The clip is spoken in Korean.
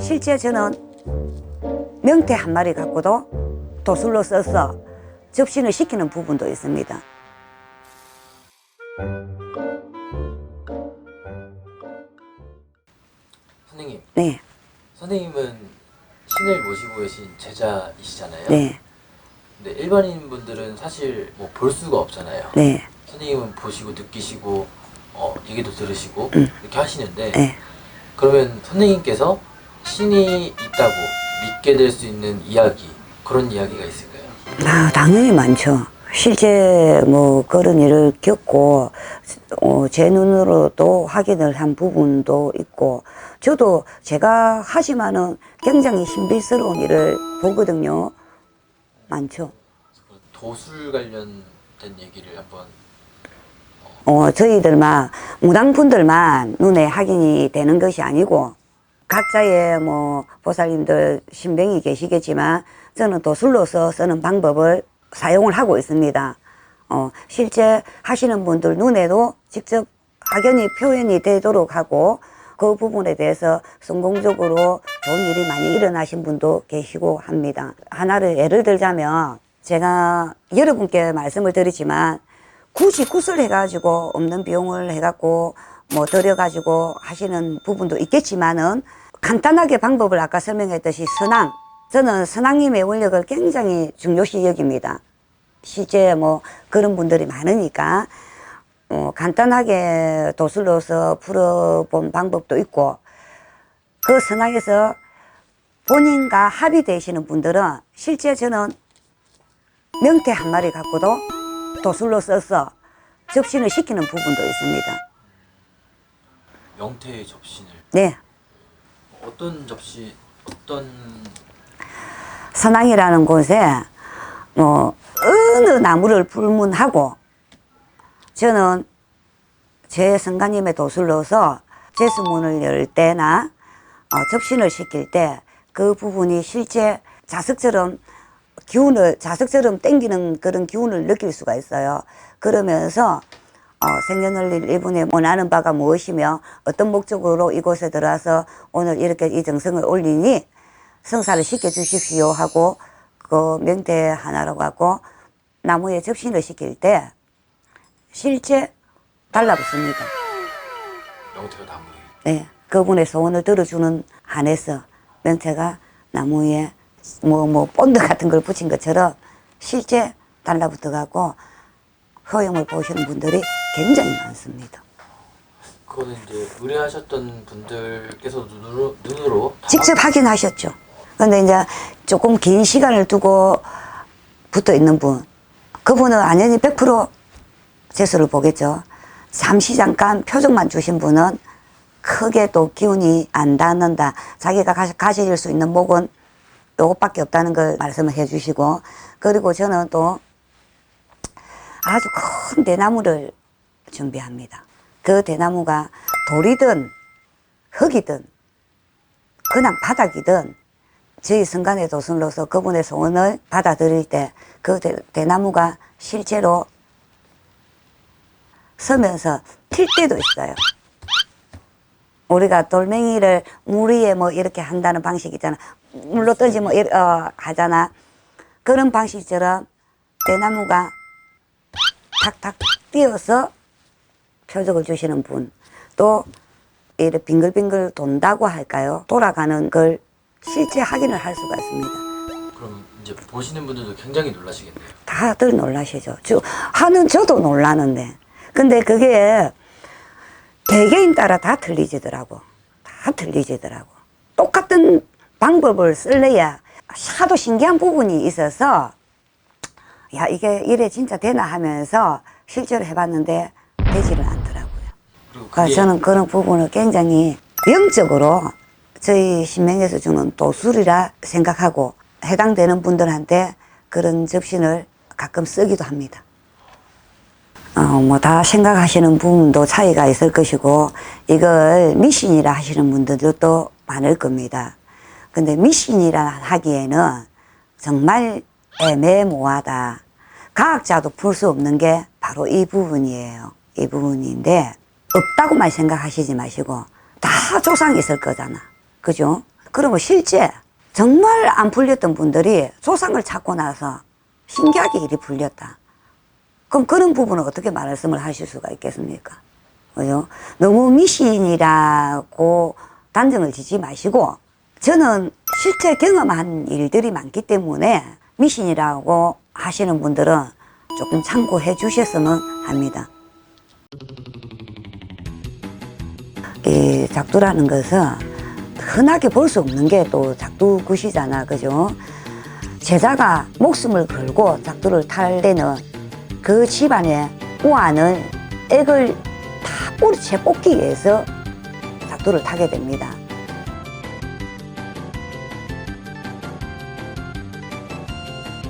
실제 저는 명태 한 마리 갖고도 도술로 써서 접신을 시키는 부분도 있습니다. 선생님, 네, 선생님은 신을 모시고 계신 제자이시잖아요. 네, 근데 일반인 분들은 사실 뭐 볼 수가 없잖아요. 네, 선생님은 보시고 느끼시고 어, 얘기도 들으시고 음. 이렇게 하시는데 네. 그러면 선생님께서 신이 있다고 믿게 될 수 있는 이야기 그런 이야기가 있을까요? 아, 당연히 많죠. 실제 뭐 그런 일을 겪고 어, 제 눈으로도 확인을 한 부분도 있고 저도 제가 하지만은 굉장히 신비스러운 일을 보거든요. 많죠. 그 도술 관련된 얘기를 한번 어, 저희들만 무당분들만 눈에 확인이 되는 것이 아니고 각자의 뭐 보살님들 신병이 계시겠지만 저는 도술로서 쓰는 방법을 사용을 하고 있습니다. 어, 실제 하시는 분들 눈에도 직접 확연히 표현이 되도록 하고 그 부분에 대해서 성공적으로 좋은 일이 많이 일어나신 분도 계시고 합니다. 하나를 예를 들자면 제가 여러분께 말씀을 드리지만 굳이 굿을 해가지고 없는 비용을 해갖고 뭐 들여가지고 하시는 부분도 있겠지만은 간단하게 방법을 아까 설명했듯이 선왕 저는 선왕님의 원력을 굉장히 중요시 여깁니다. 실제 뭐 그런 분들이 많으니까 어, 간단하게 도술로서 풀어본 방법도 있고 그 선왕에서 본인과 합의되시는 분들은 실제 저는 명태 한 마리 갖고도 도술로 써서 접신을 시키는 부분도 있습니다. 명태의 접신을 네. 어떤 접시 어떤 선왕이라는 곳에 뭐 어느 나무를 불문하고 저는 제 성가님의 도술로서 제수문을 열 때나 어, 접신을 시킬 때 그 부분이 실제 자석처럼 기운을 자석처럼 땡기는 그런 기운을 느낄 수가 있어요. 그러면서 어, 생년월일 이분의 원하는 바가 무엇이며 어떤 목적으로 이곳에 들어와서 오늘 이렇게 이 정성을 올리니 성사를 시켜 주십시오 하고 그 명태 하나라고 하고 나무에 접신을 시킬 때 실제 달라붙습니다. 명태가 나무에 네, 그분의 소원을 들어주는 한에서 명태가 나무에 뭐, 뭐, 본드 같은 걸 붙인 것처럼 실제 달라붙어가고 효용을 보시는 분들이 굉장히 많습니다. 그거는 이제 의뢰하셨던 분들께서 눈으로 눈으로 다 직접 확인하셨죠. 근데 이제 조금 긴 시간을 두고 붙어 있는 분, 그분은 완전히 100% 재수를 보겠죠. 잠시 잠깐 표정만 주신 분은 크게 또 기운이 안 닿는다. 자기가 가- 가질 수 있는 목은 요것밖에 없다는 걸 말씀을 해 주시고, 그리고 저는 또 아주 큰 대나무를 준비합니다. 그 대나무가 돌이든 흙이든 그냥 바닥이든 저희 성간의 도순로서 그분의 소원을 받아들일 때 그 대나무가 실제로 서면서 튈 때도 있어요. 우리가 돌멩이를 물 위에 뭐 이렇게 한다는 방식 있잖아. 물로 떠지 뭐 어, 하잖아. 그런 방식처럼 대나무가 탁탁 뛰어서 표적을 주시는 분. 또 이렇게 빙글빙글 돈다고 할까요? 돌아가는 걸 실제 확인을 할 수가 있습니다. 그럼 이제 보시는 분들도 굉장히 놀라시겠네요. 다들 놀라시죠. 저, 하는 저도 놀라는데. 근데 그게 개개인 따라 다 틀리지더라고. 다 틀리지더라고. 똑같은 방법을 쓸래야 하도 신기한 부분이 있어서 야, 이게 이래 진짜 되나 하면서 실제로 해봤는데 되지를 않더라고요. 그게 저는 그런 부분을 굉장히 영적으로 저희 신명에서 주는 도술이라 생각하고 해당되는 분들한테 그런 접신을 가끔 쓰기도 합니다. 어, 뭐 다 생각하시는 부분도 차이가 있을 것이고 이걸 미신이라 하시는 분들도 또 많을 겁니다. 근데 미신이라 하기에는 정말 애매모호하다. 과학자도 풀 수 없는 게 바로 이 부분이에요. 이 부분인데 없다고만 생각하시지 마시고 다 조상이 있을 거잖아. 그죠? 그러면 실제 정말 안 풀렸던 분들이 소상을 찾고 나서 신기하게 일이 풀렸다. 그럼 그런 부분은 어떻게 말씀을 하실 수가 있겠습니까? 그죠? 너무 미신이라고 단정을 지지 마시고 저는 실제 경험한 일들이 많기 때문에 미신이라고 하시는 분들은 조금 참고해 주셨으면 합니다. 이 작두라는 것은 흔하게 볼 수 없는 게 또 작두굿이잖아, 그죠? 제자가 목숨을 걸고 작두를 탈 때는 그 집안의 우아는 액을 다 뿌리채 뽑기 위해서 작두를 타게 됩니다.